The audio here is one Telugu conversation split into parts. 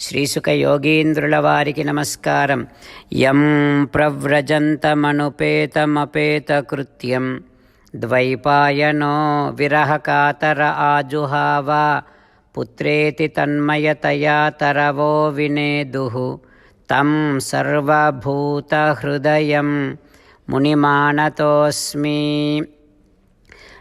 శ్రీసుక యోగీంద్రుల వారికి నమస్కారం. యం ప్రవ్రజంతమనుపేతమపేతకృత్యం. ద్వైపాయనో విరహకాతర ఆజుహావ. పుత్రేతి తన్మయతయా తరవో వినేదుః. తం సర్వభూతహృదయం. మునిమానతోస్మి.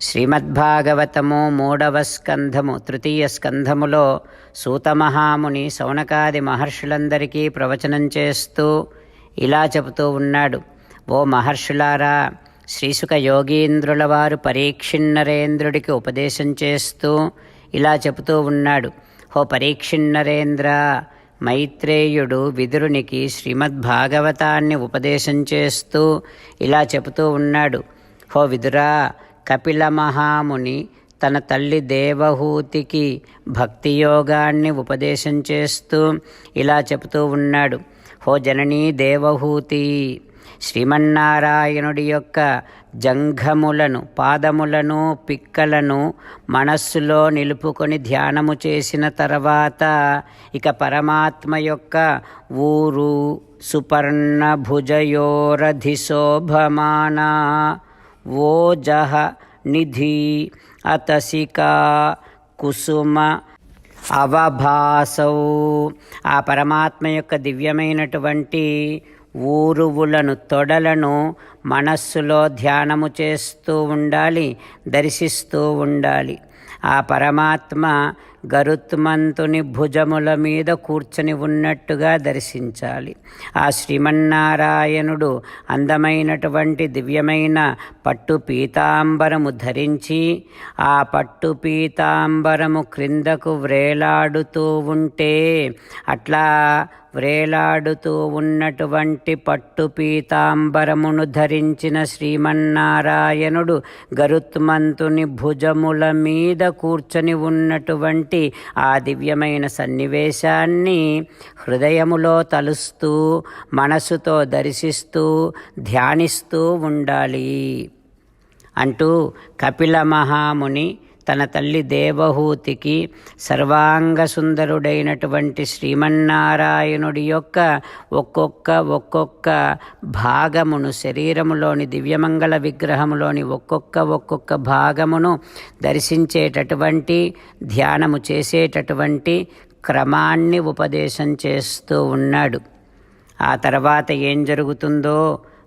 శ్రీమద్భాగవతము మూడవ స్కంధము తృతీయ స్కంధములో సూతమహాముని సౌనకాది మహర్షులందరికీ ప్రవచనం చేస్తూ ఇలా చెబుతూ ఉన్నాడు. ఓ మహర్షులారా శ్రీసుక యోగీంద్రుల వారు పరీక్షిన్నరేంద్రుడికి ఉపదేశం చేస్తూ ఇలా చెబుతూ ఉన్నాడు. హో పరీక్షిన్నరేంద్ర మైత్రేయుడు విదురునికి శ్రీమద్భాగవతాన్ని ఉపదేశం చేస్తూ ఇలా చెబుతూ ఉన్నాడు. హో విదురా కపిల మహాముని తన తల్లి దేవహూతికి భక్తి యోగాన్ని ఉపదేశం చేస్తూ ఇలా చెబుతూ ఉన్నాడు. హో జననీ దేవహూతి శ్రీమన్నారాయణుడి యొక్క జంఘములను పాదములను పిక్కలను మనస్సులో నిలుపుకొని ధ్యానము చేసిన తర్వాత ఇక పరమాత్మ యొక్క ఊరు సుపర్ణ భుజయోరధిశోభమానా ఓజహ నిధి అతసికా కుసుమ అవభాసౌ. ఆ పరమాత్మ యొక్క దివ్యమైనటువంటి ఊరువులను తొడలను మనస్సులో ధ్యానము చేస్తూ ఉండాలి దర్శిస్తూ ఉండాలి. ఆ పరమాత్మ గరుత్మంతుని భుజముల మీద కూర్చొని ఉన్నట్టుగా దర్శించాలి. ఆ శ్రీమన్నారాయణుడు అందమైనటువంటి దివ్యమైన పట్టు పీతాంబరము ధరించి ఆ పట్టు పీతాంబరము క్రిందకు వ్రేలాడుతూ ఉంటే అట్లా వ్రేలాడుతూ ఉన్నటువంటి పట్టు పీతాంబరమును ధరించిన శ్రీమన్నారాయణుడు గరుత్మంతుని భుజముల మీద కూర్చొని ఉన్నటువంటి ఆ దివ్యమైన సన్నివేశాన్ని హృదయములో తలుస్తూ మనసుతో దర్శిస్తూ ధ్యానిస్తూ ఉండాలి. అంటూ కపిల మహాముని తన తల్లి దేవహూతికి సర్వాంగ సుందరుడైనటువంటి శ్రీమన్నారాయణుడి యొక్క ఒక్కొక్క ఒక్కొక్క భాగమును శరీరములోని దివ్యమంగళ విగ్రహములోని ఒక్కొక్క ఒక్కొక్క భాగమును దర్శించేటటువంటి ధ్యానము చేసేటటువంటి క్రమాన్ని ఉపదేశం చేస్తూ ఉన్నాడు. ఆ తర్వాత ఏం జరుగుతుందో